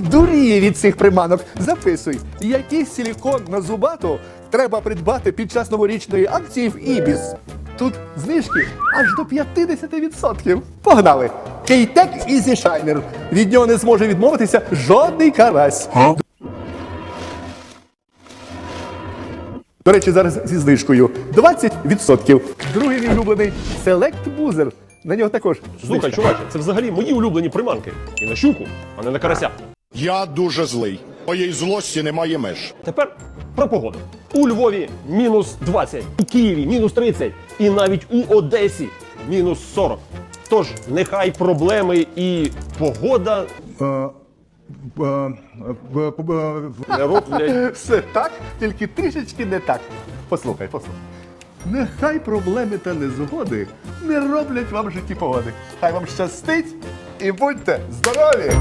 дуріє від цих приманок. Записуй, який силікон на зубату треба придбати під час новорічної акції в Ібіс. Тут знижки аж до 50%. Погнали! Кейтек Easy Shiner. Від нього не зможе відмовитися жодний карась. До речі, зараз зі знижкою 20%. Другий мій улюблений Select Boozer. На нього також Слухай, знижка. чуваче, це взагалі мої улюблені приманки. І на щуку, а не на карася. Я дуже злий. Моєї злості немає меж. Тепер про погоду. У Львові мінус 20, у Києві мінус 30 і навіть у Одесі мінус 40. Тож нехай проблеми і погода не роблять. Все так, тільки трішечки не так. Послухай, послухай. Нехай проблеми та незгоди не роблять вам в житті погоди. Хай вам щастить і будьте здорові!